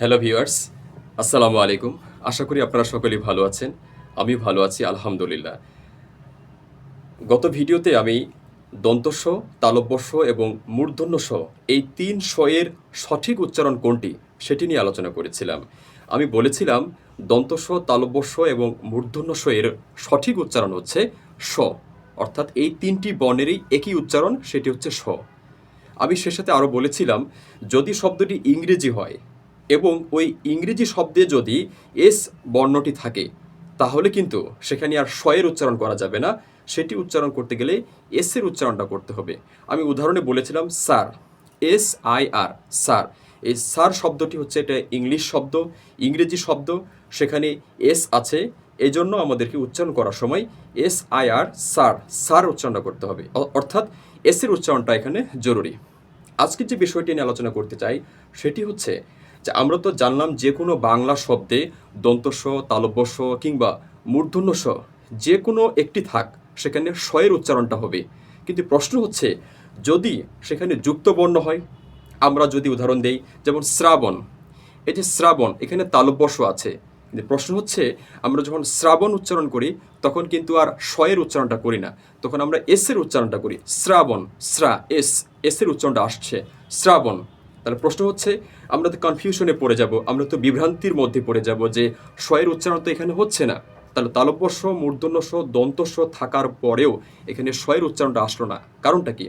Hello viewers আসসালামু আলাইকুম আশা করি আপনারা সকলেই ভালো আছেন। আমি ভালো আছি, আলহামদুলিল্লাহ। গত ভিডিওতে আমি দন্তস্ব তালব্যস্ব এবং মূর্ধন্যস্ব এই তিন স্বয়ের সঠিক উচ্চারণ কোনটি সেটি নিয়ে আলোচনা করেছিলাম। আমি বলেছিলাম দন্তস্ব তালব্যস্ব এবং মূর্ধন্যস্ব এর সঠিক উচ্চারণ হচ্ছে স অর্থাৎ এই তিনটি বর্ণেরই একই উচ্চারণ, সেটি হচ্ছে স আমি সে সাথে আরও বলেছিলাম, যদি শব্দটি ইংরেজি হয় এবং ওই ইংরেজি শব্দে যদি এস বর্ণটি থাকে, তাহলে কিন্তু সেখানে আর শয়ের উচ্চারণ করা যাবে না। সেটি উচ্চারণ করতে গেলে এস এর উচ্চারণটা করতে হবে। আমি উদাহরণে বলেছিলাম, sir, S I R, sir. এই স্যার শব্দটি হচ্ছে এটা ইংলিশ শব্দ, ইংরেজি শব্দ। সেখানে এস আছে। এই জন্য আমাদেরকে উচ্চারণ করার সময় S I R, sir sir উচ্চারণটা করতে হবে। অর্থাৎ এস এর উচ্চারণটা এখানে জরুরি। আজকে যে বিষয়টি নিয়ে আলোচনা করতে চাই, সেটি হচ্ছে আমরা তো জানলাম যে কোনো বাংলা শব্দে দন্তস্ব, তালব্যস্ব কিংবা মূর্ধন্যস্ব যে কোনো একটি থাক, সেখানে স্বয়ের উচ্চারণটা হবে। কিন্তু প্রশ্ন হচ্ছে, যদি সেখানে যুক্ত বর্ণ হয়, আমরা যদি উদাহরণ দেই, যেমন শ্রাবণ। এই যে শ্রাবণ, এখানে তালব্যস্ব আছে। কিন্তু প্রশ্ন হচ্ছে, আমরা যখন শ্রাবণ উচ্চারণ করি, তখন কিন্তু আর শয়ের উচ্চারণটা করি না। তখন আমরা এসের উচ্চারণটা করি। শ্রাবণ, শ্রা, এস এসের উচ্চারণটা আসছে। শ্রাবণ। তাহলে প্রশ্ন হচ্ছে, আমরা তো কনফিউশনে পড়ে যাব, আমরা তো বিভ্রান্তির মধ্যে পড়ে যাব যে স্বয়ের উচ্চারণ তো এখানে হচ্ছে না। তাহলে তালব্যস্ব মূর্ধন্যস্ব দন্তস্ব থাকার পরেও এখানে শয়ের উচ্চারণটা আসলো না। কারণটা কি?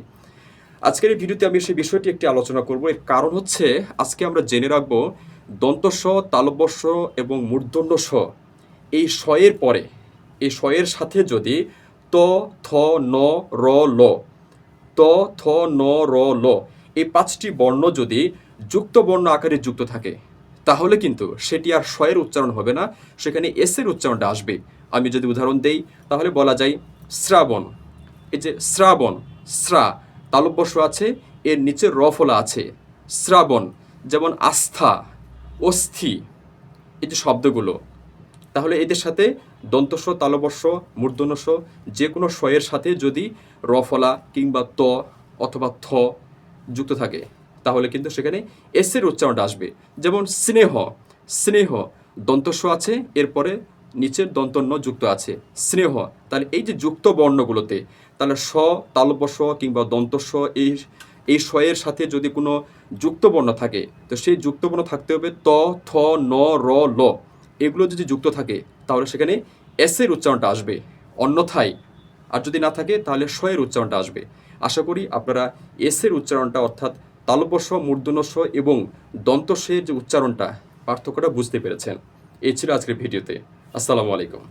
আজকের এই ভিডিওতে আমি সেই বিষয়টি একটি আলোচনা করব। এর কারণ হচ্ছে, আজকে আমরা জেনে রাখব দন্তস্ব তালব্যস্ব এবং মূর্ধন্যস্ব এই শয়ের পরে, এই শয়ের সাথে যদি ত, থ, ন, র, ল, ত, থ, ন, র, ল এই পাঁচটি বর্ণ যদি যুক্ত বর্ণ আকারে যুক্ত থাকে, তাহলে কিন্তু সেটি আর শয়ের উচ্চারণ হবে না, সেখানে এস এর উচ্চারণটা আসবে। আমি যদি উদাহরণ দেই, তাহলে বলা যায় শ্রাবণ। এই যে শ্রাবণ, শ্রা তালব্যস্ব আছে, এর নিচে রফলা আছে। শ্রাবণ, যেমন আস্থা, অস্থি, এই যে শব্দগুলো। তাহলে এদের সাথে দন্তস্ব তালবস্য মূর্ধন্যস্ব যে কোনো স্বয়ের সাথে যদি রফলা কিংবা ত অথবা থ যুক্ত থাকে, তাহলে কিন্তু সেখানে এসের উচ্চারণটা আসবে। যেমন স্নেহ স্নেহ, দন্তস্ব আছে, এরপরে নিচের দন্তন্য যুক্ত আছে, স্নেহ। তাহলে এই যে যুক্ত বর্ণগুলোতে, তাহলে স তালবস্য কিংবা দন্তস্ব, এই এই স্বয়ের সাথে যদি কোনো যুক্ত বর্ণ থাকে, তো সেই যুক্ত বর্ণ থাকতে হবে ত, থ, ন, র, ল। এগুলো যদি যুক্ত থাকে, তাহলে সেখানে এসের উচ্চারণটা আসবে। অন্যথায়, আর যদি না থাকে, তাহলে স এর উচ্চারণটা আসবে। আশা করি আপনারা এসের উচ্চারণটা অর্থাৎ তালব্যস্ব মূর্ধন্যস্ব এবং দন্তস্বের যে উচ্চারণটা, পার্থক্যটা বুঝতে পেরেছেন। এই ছিল আজকের ভিডিওতে। আসসালামু আলাইকুম।